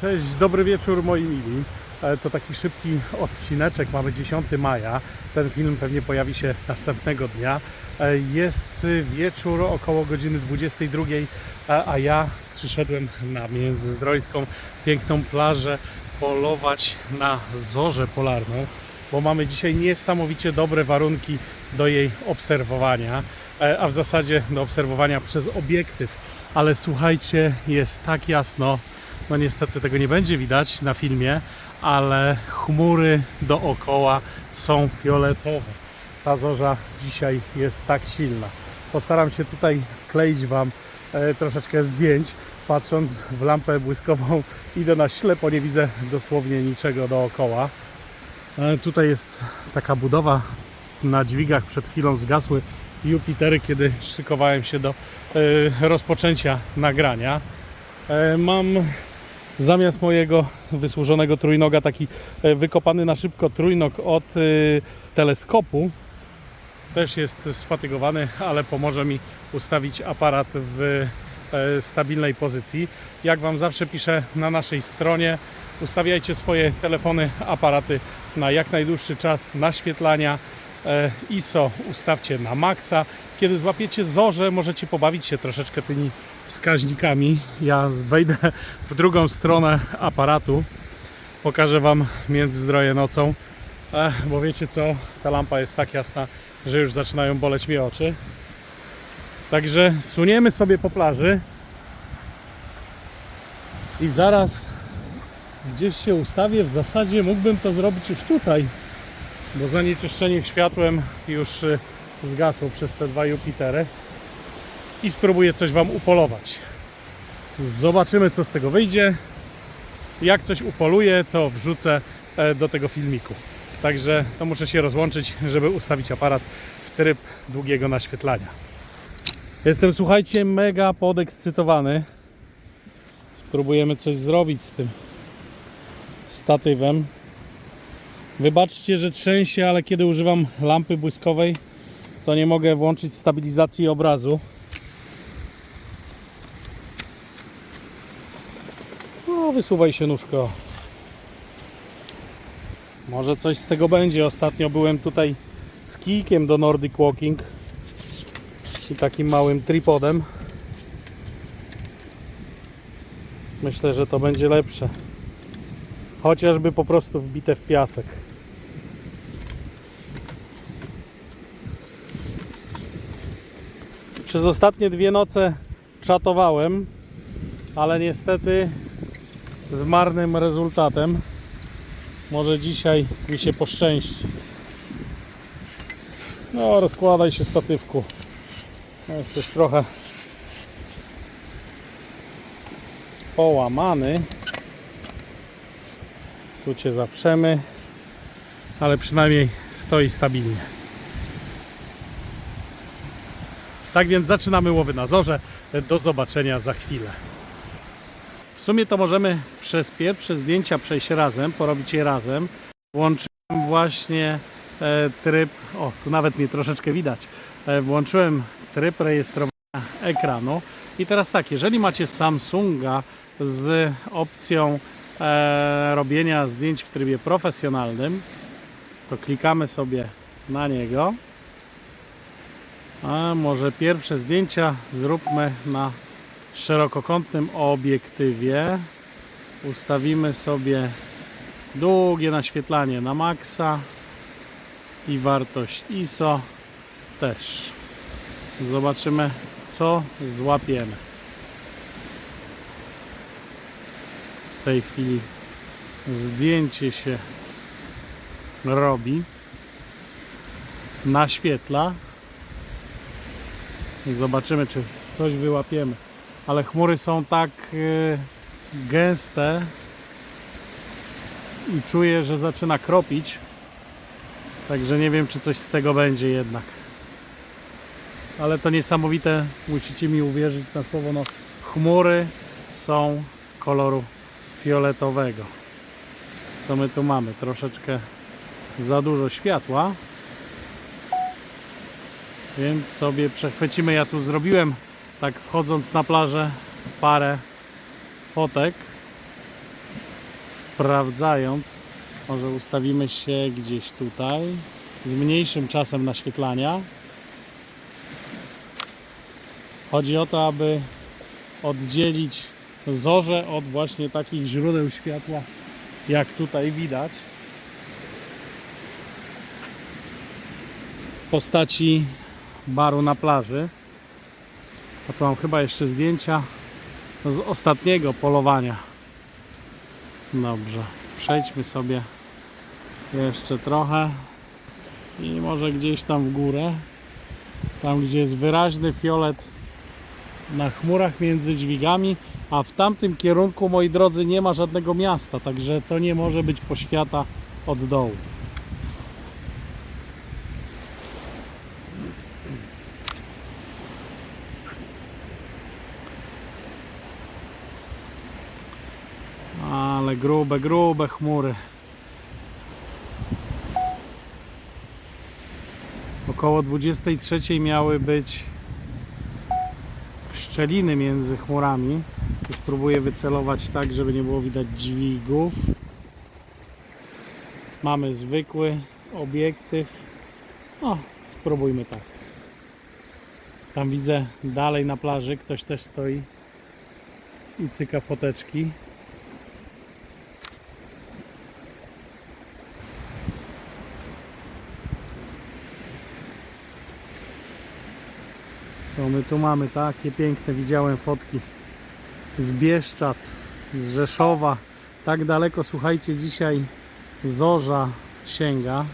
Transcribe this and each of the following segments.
Cześć, dobry wieczór moi mili. E, To taki szybki odcineczek, mamy 10 maja. Ten film pewnie pojawi się następnego dnia. E, Jest wieczór około godziny 22, a- a ja przyszedłem na Międzyzdrojską, piękną plażę, polować na zorzę polarną, bo mamy dzisiaj niesamowicie dobre warunki do jej obserwowania, e, a w zasadzie do obserwowania przez obiektyw. Ale słuchajcie, jest tak jasno, no niestety tego nie będzie widać na filmie, ale chmury dookoła są fioletowe. Ta zorza dzisiaj jest tak silna. Postaram się tutaj wkleić Wam e, troszeczkę zdjęć. Patrząc w lampę błyskową idę na ślepo, nie widzę dosłownie niczego dookoła. E, tutaj jest taka budowa na dźwigach. Przed chwilą zgasły Jupitery, kiedy szykowałem się do e, rozpoczęcia nagrania. Mam zamiast mojego wysłużonego trójnoga taki e, wykopany na szybko trójnog od e, teleskopu. Też jest sfatygowany, ale pomoże mi ustawić aparat w e, stabilnej pozycji. Jak Wam zawsze piszę na naszej stronie, ustawiajcie swoje telefony, aparaty na jak najdłuższy czas naświetlania. E, ISO ustawcie na maksa. Kiedy złapiecie zorze, możecie pobawić się troszeczkę tymi wskaźnikami. Ja wejdę w drugą stronę aparatu. Pokażę Wam Międzyzdroje nocą. E, bo wiecie co, ta lampa jest tak jasna, że już zaczynają boleć mi oczy. Także suniemy sobie po plaży i zaraz gdzieś się ustawię. W zasadzie mógłbym to zrobić już tutaj, bo zanieczyszczenie światłem już y, zgasło przez te dwa Jupitery i spróbuję coś Wam upolować. Zobaczymy, co z tego wyjdzie. Jak coś upoluję, to wrzucę e, do tego filmiku. Także to muszę się rozłączyć, żeby ustawić aparat w tryb długiego naświetlania. Jestem, słuchajcie, mega podekscytowany. Spróbujemy coś zrobić z tym statywem. Wybaczcie, że trzęsie, ale kiedy używam lampy błyskowej, to nie mogę włączyć stabilizacji obrazu. No, wysuwaj się nóżko. Może coś z tego będzie. Ostatnio byłem tutaj z kijkiem do Nordic Walking i takim małym tripodem. Myślę, że to będzie lepsze. Chociażby po prostu wbite w piasek. Przez ostatnie dwie noce czatowałem, ale niestety z marnym rezultatem. Może dzisiaj mi się poszczęści. No, rozkładaj się statywku. Jesteś trochę połamany. Tu cię zaprzemy, ale przynajmniej stoi stabilnie. Tak więc zaczynamy łowy na zorze. Do zobaczenia za chwilę. W sumie to możemy przez pierwsze zdjęcia przejść razem, porobić je razem. Włączyłem właśnie e, tryb, o tu nawet mnie troszeczkę widać, e, włączyłem tryb rejestrowania ekranu. I teraz tak, jeżeli macie Samsunga z opcją e, robienia zdjęć w trybie profesjonalnym, to klikamy sobie na niego. A może pierwsze zdjęcia zróbmy na szerokokątnym obiektywie. Ustawimy sobie długie naświetlanie na maksa i wartość ISO też. Zobaczymy co złapiemy. W tej chwili zdjęcie się robi. Naświetla. I zobaczymy, czy coś wyłapiemy. Ale chmury są tak e, gęste i czuję, że zaczyna kropić. Także nie wiem, czy coś z tego będzie jednak. Ale to niesamowite, musicie mi uwierzyć na słowo. No, chmury są koloru fioletowego. Co my tu mamy? Troszeczkę za dużo światła. Więc sobie przechwycimy. Ja tu zrobiłem, tak wchodząc na plażę, parę fotek. sprawdzając, może ustawimy się gdzieś tutaj z mniejszym czasem naświetlania. Chodzi o to, aby oddzielić zorze od właśnie takich źródeł światła, jak tutaj widać. W postaci baru na plaży. A tu mam chyba jeszcze zdjęcia z ostatniego polowania. Dobrze, przejdźmy sobie jeszcze trochę i może gdzieś tam w górę. Tam, gdzie jest wyraźny fiolet na chmurach między dźwigami, a w tamtym kierunku, moi drodzy, nie ma żadnego miasta, także to nie może być poświata od dołu. Grube, grube chmury. Około 23 miały być szczeliny między chmurami. Tu spróbuję wycelować tak, żeby nie było widać dźwigów. Mamy zwykły obiektyw. O, spróbujmy tak. Tam widzę dalej na plaży ktoś też stoi i cyka foteczki. Co my tu mamy? Takie piękne, widziałem fotki z Bieszczad, z Rzeszowa. Tak daleko, słuchajcie, dzisiaj zorza sięga,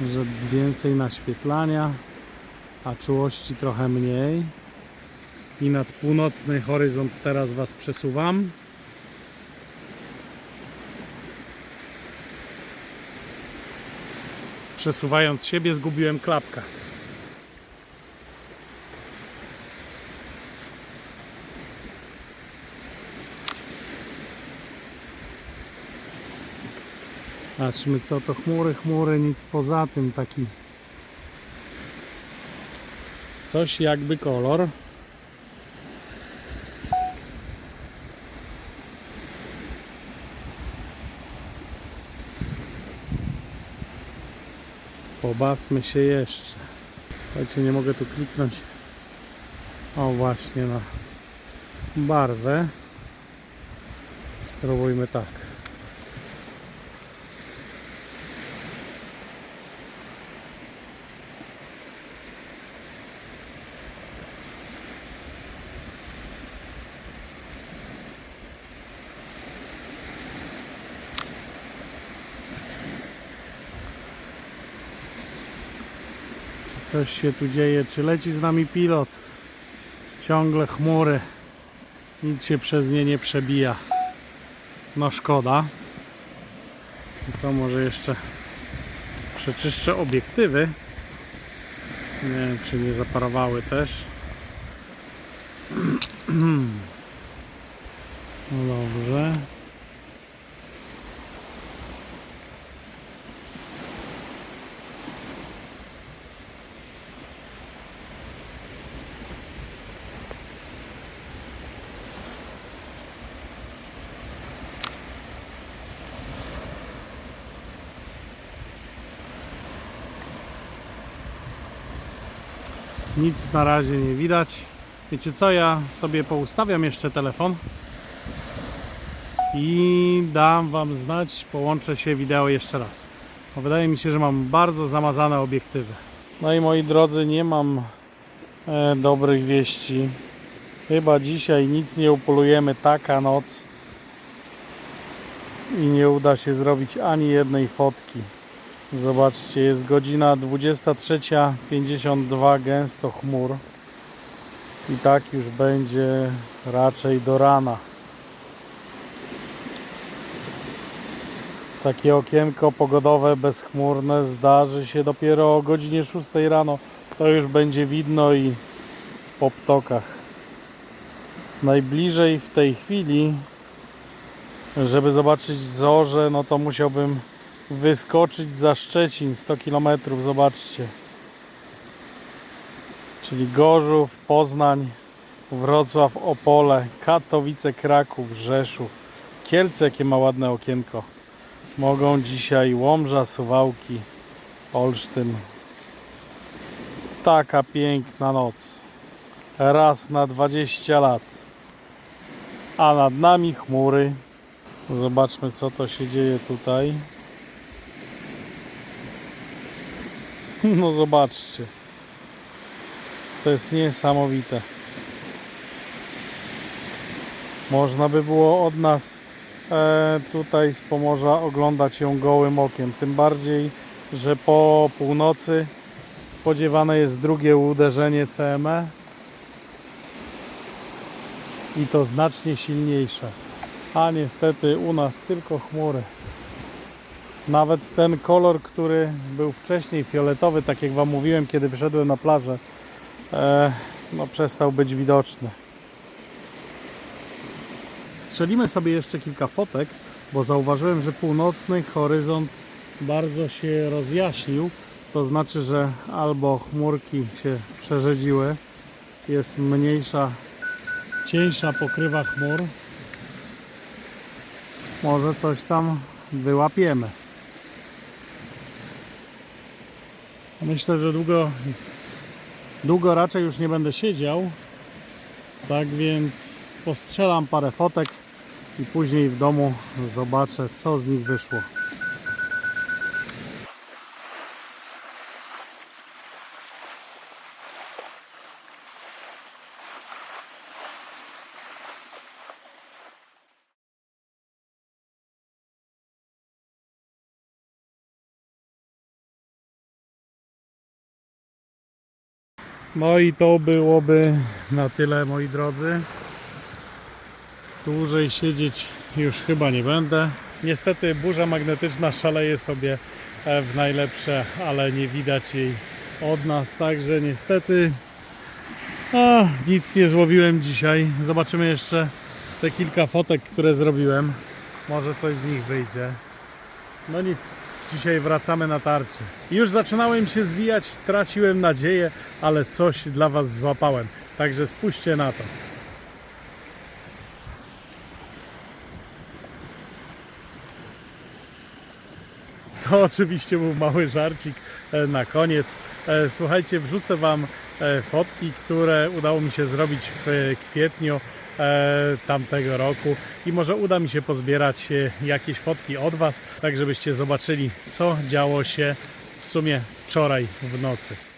że więcej naświetlania, a czułości trochę mniej. I nad północny horyzont teraz Was przesuwam. Przesuwając siebie, zgubiłem klapkę. Patrzmy co to chmury, chmury, nic poza tym taki coś jakby kolor. Pobawmy się jeszcze. Słuchajcie, nie mogę tu kliknąć. O właśnie na barwę. Spróbujmy tak. Coś się tu dzieje? Czy leci z nami pilot? Ciągle chmury. Nic się przez nie nie przebija. No szkoda. I co, może jeszcze przeczyszczę obiektywy. Nie wiem, czy nie zaparowały też. No dobrze. Nic na razie nie widać. Wiecie co, ja sobie poustawiam jeszcze telefon i dam Wam znać, połączę się wideo jeszcze raz. Bo wydaje mi się, że mam bardzo zamazane obiektywy. No i moi drodzy, nie mam e, dobrych wieści. Chyba dzisiaj nic nie upolujemy, taka noc i nie uda się zrobić ani jednej fotki. Zobaczcie, jest godzina 23.52, gęsto chmur. I tak już będzie raczej do rana. Takie okienko pogodowe bezchmurne zdarzy się dopiero o godzinie 6 rano. To już będzie widno i po ptokach. Najbliżej w tej chwili, żeby zobaczyć zorze, no to musiałbym wyskoczyć za Szczecin 100 km, zobaczcie. Czyli Gorzów, Poznań, Wrocław, Opole, Katowice, Kraków, Rzeszów, Kielce, jakie ma ładne okienko. Mogą dzisiaj Łomża, Suwałki, Olsztyn. Taka piękna noc. Raz na 20 lat. A nad nami chmury. Zobaczmy, co to się dzieje tutaj. No zobaczcie. To jest niesamowite. Można by było od nas e, tutaj z Pomorza oglądać ją gołym okiem. Tym bardziej, że po północy spodziewane jest drugie uderzenie CME i to znacznie silniejsze. A niestety u nas tylko chmury. Nawet ten kolor, który był wcześniej fioletowy, tak jak Wam mówiłem, kiedy wyszedłem na plażę, e, no przestał być widoczny. Strzelimy sobie jeszcze kilka fotek, bo zauważyłem, że północny horyzont bardzo się rozjaśnił. To znaczy, że albo chmurki się przerzedziły, jest mniejsza, cieńsza pokrywa chmur. Może coś tam wyłapiemy. Myślę, że długo, długo raczej już nie będę siedział. Tak więc postrzelam parę fotek i później w domu zobaczę, co z nich wyszło. No i to byłoby na tyle, moi drodzy. Dłużej siedzieć już chyba nie będę. Niestety burza magnetyczna szaleje sobie e, w najlepsze, ale nie widać jej od nas, także niestety a, nic nie złowiłem dzisiaj. Zobaczymy jeszcze te kilka fotek, które zrobiłem. Może coś z nich wyjdzie. No nic, dzisiaj wracamy na tarczy. Już zaczynałem się zwijać, straciłem nadzieję, ale coś dla Was złapałem. Także spójrzcie na to. To oczywiście był mały żarcik e, na koniec. E, Słuchajcie, wrzucę Wam e, fotki, które udało mi się zrobić w kwietniu tamtego roku i może uda mi się pozbierać e, jakieś fotki od Was, tak żebyście zobaczyli, co działo się w sumie wczoraj w nocy.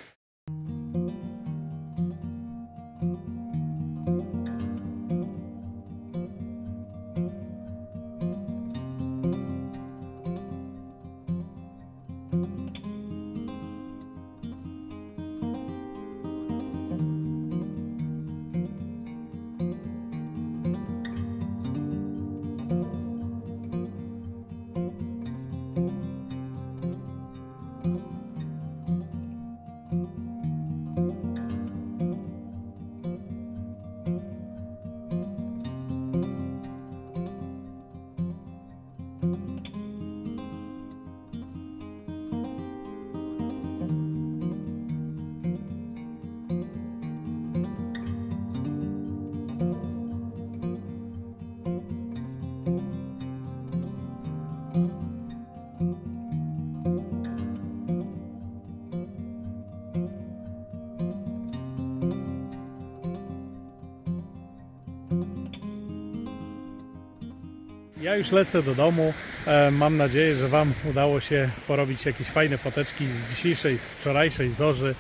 Ja już lecę do domu. E, Mam nadzieję, że Wam udało się porobić jakieś fajne foteczki z dzisiejszej, z wczorajszej zorzy.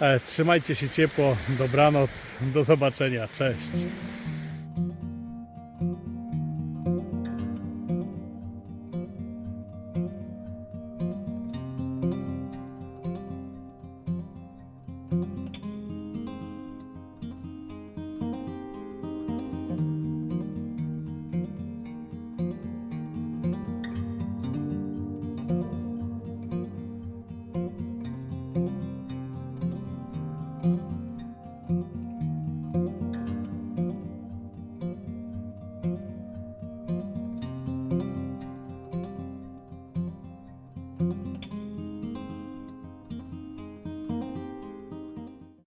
E, Trzymajcie się ciepło, dobranoc, do zobaczenia, cześć.